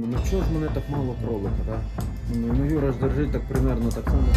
Думаю, ну чого ж мене так мало кролика, да? Думаю, ну Юра ж держить так примерно так само.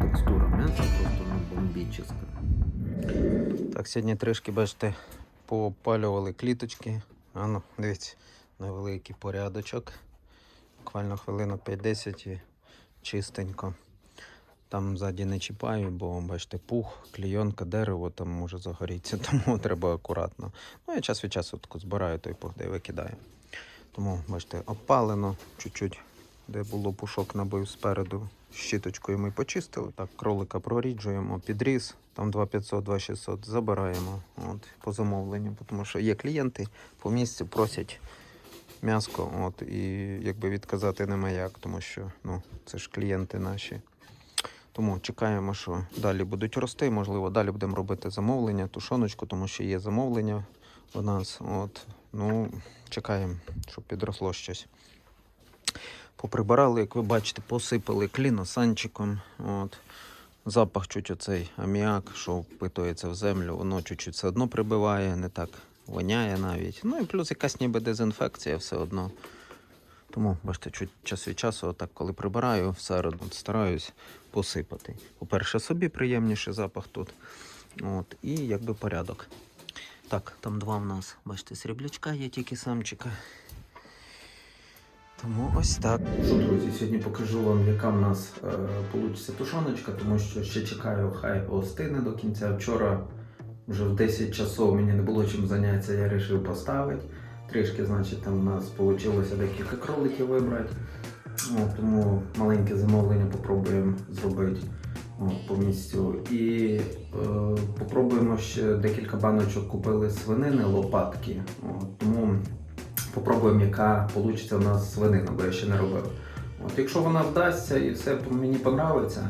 Текстура м'яса просто ну, бомбічна. Так, сьогодні трішки, бачите, поопалювали кліточки. А ну, дивіться, невеликий порядочок. Буквально хвилинок 5-10 і чистенько. Там ззаді не чіпаю, бо бачите, пух, клійонка, дерево там може загорітися, тому треба акуратно. Ну, я час від часу таку збираю той пух, де викидаю. Тому, бачите, опалено чуть-чуть, де було пушок набив спереду. Щіточкою ми почистили. Так, кролика проріджуємо, підріз, там 2500, 2600 забираємо от, по замовленню, тому що є клієнти по місцю просять м'яско, от, і якби відказати нема як, тому що ну, це ж клієнти наші. Тому чекаємо, що далі будуть рости. Можливо, далі будемо робити замовлення, тушоночку, тому що є замовлення у нас. От, ну, чекаємо, щоб підросло щось. Поприбирали, як ви бачите, посипали кліносанчиком. От. Запах чуть оцей аміак, що впитується в землю, воно чуть-чуть все одно прибиває, не так воняє навіть. Ну і плюс якась ніби дезінфекція все одно. Тому, бачите, чуть час від часу, отак, коли прибираю, всередину стараюсь посипати. По-перше, собі приємніший запах тут. От, і якби порядок. Так, там два в нас, бачите, сріблячка є тільки самчика. Тому ось так. Що, друзі, сьогодні покажу вам, яка в нас е, получиться тушоночка, тому що ще чекаю, хай остине до кінця. Вчора вже в 10 часов мені не було чим зайнятися, я вирішив поставити. Трішки, значить, там у нас вийшло декілька кроликів вибрати. От, тому маленьке замовлення попробуємо зробити от, по місцю. І е, попробуємо ще декілька баночок купили свинини, лопатки. От, тому попробуємо, яка вийде у нас свинина, бо я ще не робив. От, якщо вона вдасться і все мені подобається,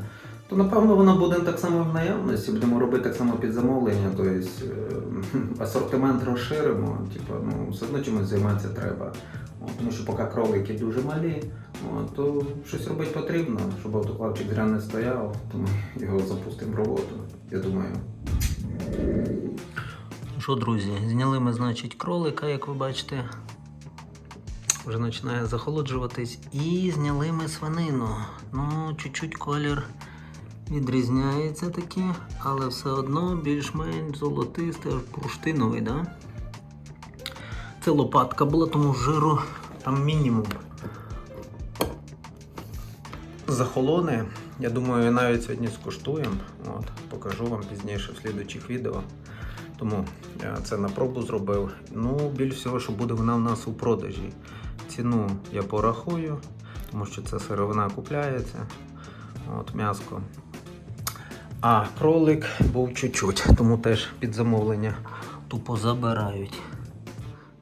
то напевно вона буде так само в наявності. Будемо робити так само під замовлення, тобто асортимент розширимо. Типу, ну, все одно чимось займатися треба. От, тому що поки кролики дуже малі, от, то щось робити потрібно, щоб автоклавчик зря не стояв, тому його запустимо в роботу. Я думаю. Що, друзі, зняли ми, значить, кролика, як ви бачите. Вже починає захолоджуватись. І зняли ми свинину. Ну, чуть-чуть колір відрізняється таки, але все одно більш-менш золотистий, аж бурштиновий, да? Це лопатка була, тому жиру там мінімум. Захолоне. Я думаю, навіть сьогодні скуштуємо. От, покажу вам пізніше в слідучих відео. Тому я це на пробу зробив. Ну, більш всього, що буде вона в нас у продажі. Ціну я порахую, тому що це сировина купляється. От, м'яско. А кролик був чуть-чуть, тому теж під замовлення тупо забирають.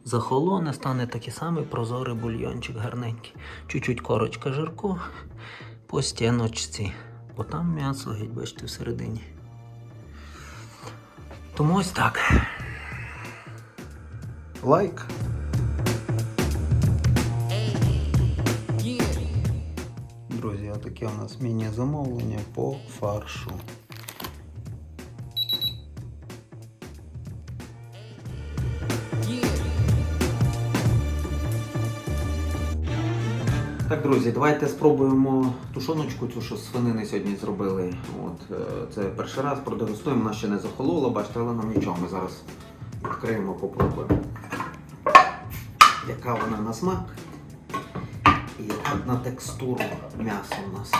Захолоне, стане такий самий прозорий бульйончик гарненький. Чуть-чуть корочка жирку по стіночці. Бо там м'ясо геть, бачите, всередині. Тому ось так. Лайк. Друзі, отаке у нас міні-замовлення по фаршу. Друзі, давайте спробуємо тушоночку, цю що свинини сьогодні зробили. От, е, це перший раз продегустуємо, вона ще не захолола, бачите, але нам нічого. Ми зараз відкриємо, попробуємо. Яка вона на смак і яка на текстуру м'яса у нас.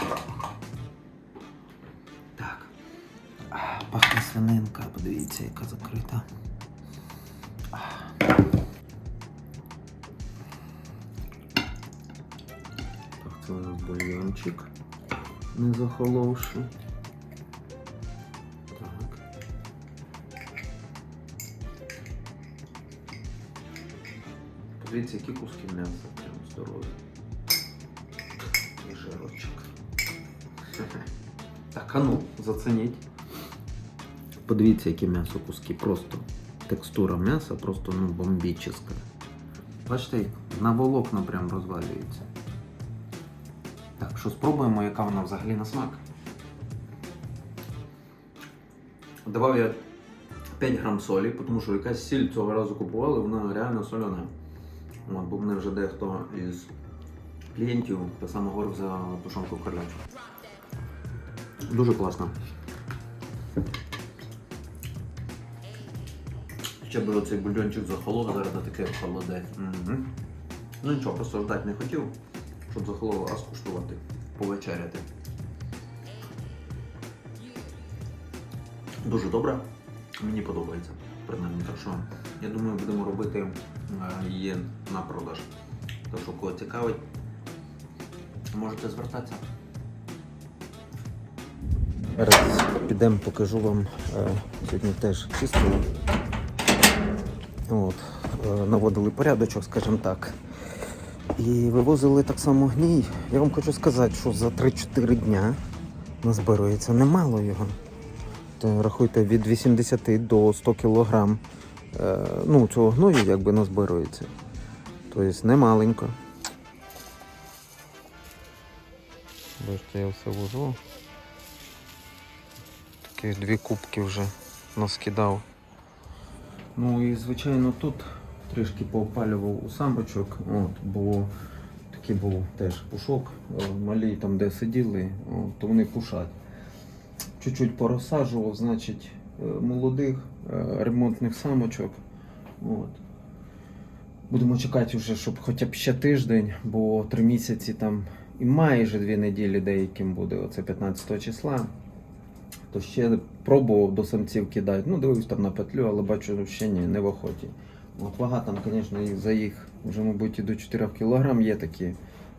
Так. Пахне свининка, подивіться, яка закрита. бульйончик, не захоловши. Так. Подивіться, які куски м'яса, прям здорові. І жирочок. Так, а ну, зацініть. Подивіться, які м'ясо куски. Просто текстура м'яса просто ну, бомбічна. Бачите, на волокна прям розвалюється. Так, що спробуємо, яка вона взагалі на смак. Давав я 5 грам солі, тому що якась сіль цього разу купували, вона реально соляна. От, бо мене вже дехто із клієнтів так само говорив за тушонку кролячу. Дуже класно. Ще би оцей бульончик захолов, зараз на таке холодець. Угу. Ну нічого, просто ждати не хотів, щоб захололо, а скуштувати, повечеряти. Дуже добре, мені подобається, принаймні. Так що я думаю, будемо робити е, її на продаж. Так що кого цікавить, можете звертатися. Зараз підемо, покажу вам. е, Сьогодні теж чистили. От, е, наводили порядочок, скажімо так. І вивозили так само гній. Я вам хочу сказати, що за 3-4 дня назбирується немало його. То рахуйте від 80 до 100 кг е, ну, цього гною якби назбирується. Тобто немаленько. Бачите, я все вожу. Такі дві кубки вже наскидав. Ну і звичайно тут трішки поопалював у самбочок, от, бо такий був теж пушок, е, малі там де сиділи, от, то вони пушать. Чуть-чуть порозсаджував, значить, е, молодих е, ремонтних самочок. От. Будемо чекати вже, щоб хоча б ще тиждень, бо три місяці там і майже дві неділі деяким буде, оце 15 числа. То ще пробував до самців кидати. Ну, дивився там на петлю, але бачу, ще ні, не в охоті. От, вага там, звісно, за їх вже, мабуть, і до 4 кг є такі.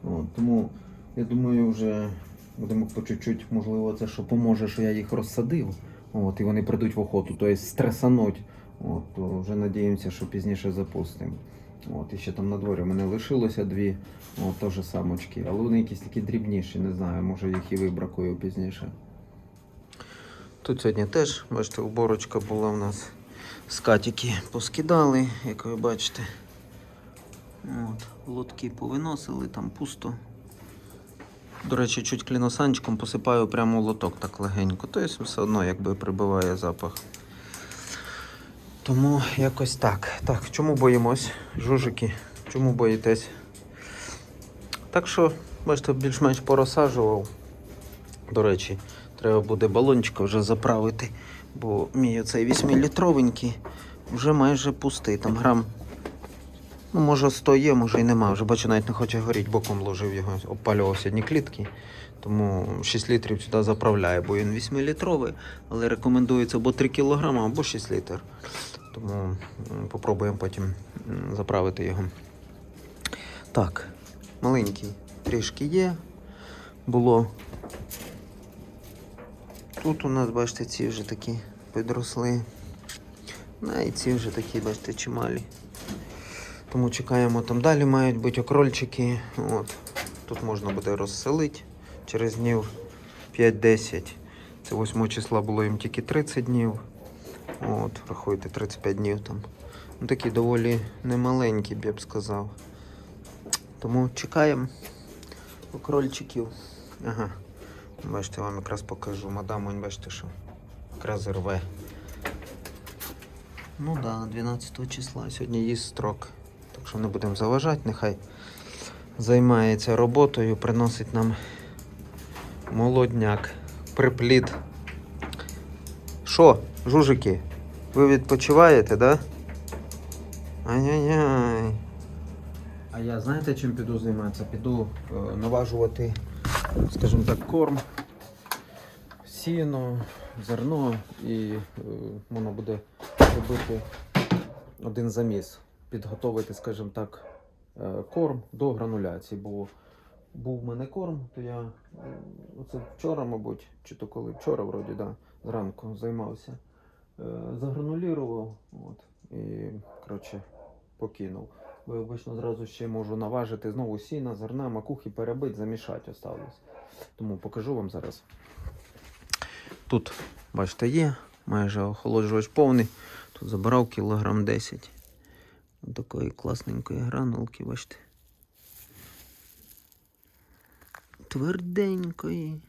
От, тому я думаю, вже будемо по чуть-чуть, можливо, це що поможе, що я їх розсадив. От, і вони прийдуть в охоту, тобто стресануть. От, то вже надіємося, що пізніше запустимо. От, і ще там на дворі в мене лишилося дві, от, теж самочки, але вони якісь такі дрібніші, не знаю, може їх і вибракую пізніше. Тут сьогодні теж, бачите, уборочка була у нас. Скатики поскидали, як ви бачите. От, лотки повиносили, там пусто. До речі, чуть кліносанчиком посипаю прямо лоток так легенько. Тобто все одно якби прибиває запах. Тому якось так. Так, чому боїмось, жужики? Чому боїтесь? Так що, бачите, більш-менш порозсаджував. До речі, треба буде балончика вже заправити, бо мій оцей 8-літровенький вже майже пустий. Там грам, ну може 100 є, може і нема. Вже бачу, навіть не хоче горіти, боком ложив його, опалював сьогодні клітки. Тому 6 літрів сюди заправляю, бо він 8-літровий, але рекомендується або 3 кг, або 6 літрів. Тому попробуємо потім заправити його. Так, маленький трішки є. Було Тут у нас, бачите, ці вже такі підросли. Ну і ці вже такі, бачите, чималі. Тому чекаємо, там далі мають бути окрольчики. От. Тут можна буде розселити через днів 5-10. Це 8 числа було їм тільки 30 днів. От, рахуйте, 35 днів там. Ну, такі доволі немаленькі, б я б сказав. Тому чекаємо окрольчиків. Ага. Бачите, вам якраз покажу. Мадам, бачите, що якраз рве. Ну да, 12 числа. Сьогодні їсть строк. Так що не будемо заважати, нехай займається роботою, приносить нам молодняк, приплід. Що, жужики, ви відпочиваєте, да? Ай-яй-яй. А я знаєте, чим піду займатися? Піду е, наважувати скажімо так, корм, сіно, зерно і е, можна буде робити один заміс, підготовити, скажімо так, е, корм до грануляції. Бо був в мене корм, то я оце вчора, мабуть, чи то коли вчора, вроді, да, зранку займався, е, загранулірував от, і коротше, покинув. Бо я обично зразу ще можу наважити знову сіна, зерна, макухи перебити, замішати осталось. Тому покажу вам зараз. Тут, бачите, є, майже охолоджувач повний. Тут забирав кілограм 10. Ось такої класненької гранулки, бачите. тверденької.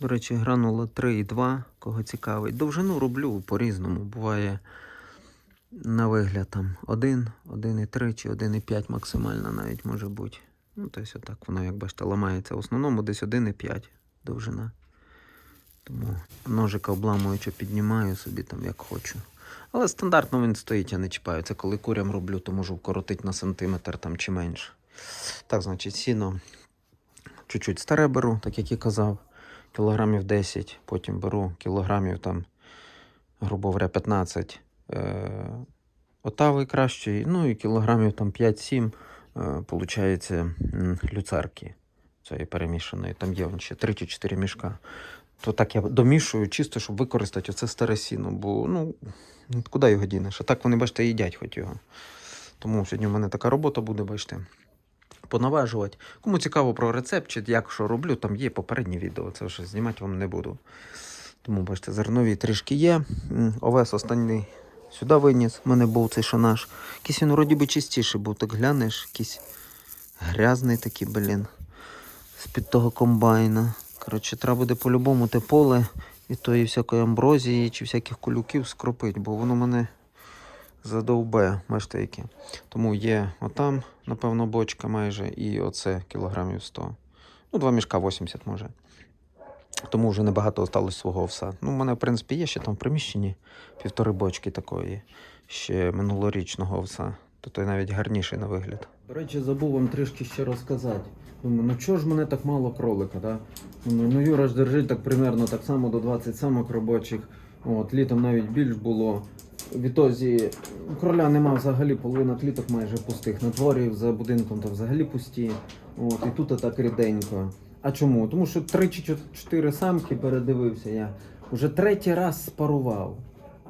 До речі, гранула 3,2, кого цікавить. Довжину роблю по-різному. Буває на вигляд там 1, 1,3 чи 1,5 максимально навіть може бути. Ну, тобто отак воно, як бачите, ламається. В основному десь 1,5 довжина. Тому ножика обламуючи піднімаю собі там як хочу. Але стандартно він стоїть, я не чіпаю. Це коли курям роблю, то можу вкоротити на сантиметр там чи менше. Так, значить, сіно чуть-чуть старе беру, так як і казав, кілограмів 10, потім беру кілограмів там, грубо говоря, 15 е- отави кращої, ну і кілограмів там 5-7, е- получається, люцерки цієї перемішаної. Там є ще 3 чи 4 мішка. То так я домішую чисто, щоб використати оце старе сіно, бо ну, куди його дінеш? А так вони, бачите, їдять хоч його. Тому сьогодні в мене така робота буде, бачите, понаважувати. Кому цікаво про рецепт, чи як що роблю, там є попереднє відео, це вже знімати вам не буду. Тому, бачите, зернові трішки є. Овес останній сюди виніс. У мене був цей шанаш. Якийсь він вроді би чистіший був, так глянеш, якийсь грязний такий, блін, з-під того комбайна. Коротше, треба буде по-любому те поле від тої всякої амброзії чи всяких колюків скропити, бо воно мене задовбе, яке. Тому є отам, напевно, бочка майже, і оце кілограмів 100. Ну, два мішка 80 може. Тому вже небагато осталось свого овса. Ну, у мене, в принципі, є ще там в приміщенні півтори бочки такої, ще минулорічного овса. То той навіть гарніший на вигляд. До речі, забув вам трішки ще розказати. Думаю, ну чого ж мене так мало кролика, да? Думаю, ну Юра ж держить так примерно так само до 20 самок робочих. От, літом навіть більш було. Відтоді кроля нема взагалі, половина кліток майже пустих. На дворі за будинком то взагалі пусті. От, і тут так ріденько. А чому? Тому що 3 чи 4 самки передивився я. Уже третій раз спарував.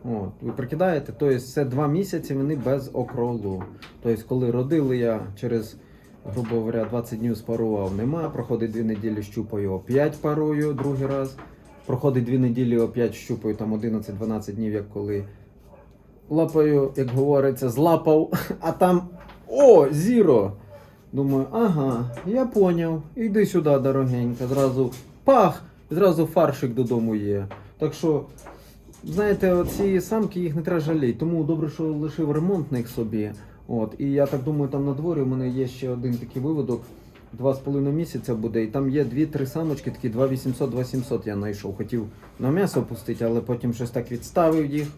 От, ви прикидаєте? Тобто це два місяці вони без окролу. Тобто, коли родили я через, грубо говоря, 20 днів спарував, нема. Проходить дві неділі, щупаю, опять парую другий раз. Проходить дві неділі, опять щупаю там 11-12 днів, як коли. Лапаю, як говориться, злапав, а там о, зіро. Думаю, ага, я поняв. Іди сюди, дорогенька. Зразу пах, зразу фаршик додому є. Так що, знаєте, оці самки їх не треба жаліти. Тому добре, що лишив ремонтник собі. От, і я так думаю, там на дворі у мене є ще один такий виводок. Два з половиною місяця буде, і там є дві-три самочки, такі 2800-2700 я знайшов. Хотів на м'ясо пустити, але потім щось так відставив їх.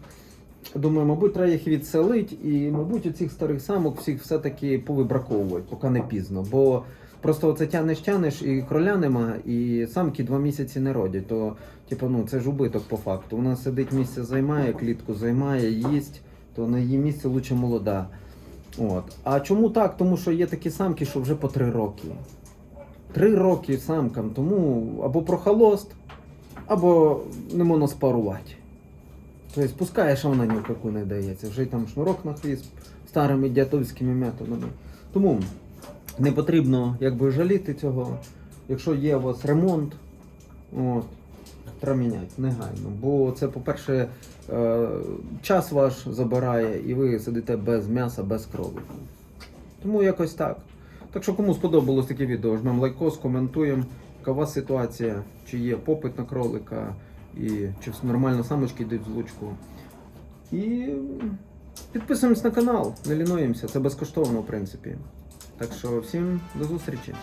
Думаю, мабуть, треба їх відселити, і, мабуть, у цих старих самок всіх все-таки повибраковувати, поки не пізно. Бо просто оце тянеш, тянеш, і кроля нема, і самки два місяці не родять. То, типу, ну, це ж убиток по факту. Вона сидить місце займає, клітку займає, їсть, то на її місці лучше молода. От. А чому так? Тому що є такі самки, що вже по три роки. Три роки самкам, тому або прохолост, або не можна спарувати. Тобто пускаєш, а вона ні в яку не дається. Вже й там шнурок на хвіст старими дятовськими методами. Тому не потрібно якби жаліти цього. Якщо є у вас ремонт, от, треба міняти негайно. Бо це, по-перше, е, час ваш забирає і ви сидите без м'яса, без крові. Тому якось так. Так що кому сподобалось таке відео, жмемо лайкос, коментуємо, яка у вас ситуація, чи є попит на кролика, і чи нормально самочки йдуть в лучку. І підписуємось на канал, не лінуємося, це безкоштовно, в принципі. Так що всім до зустрічі.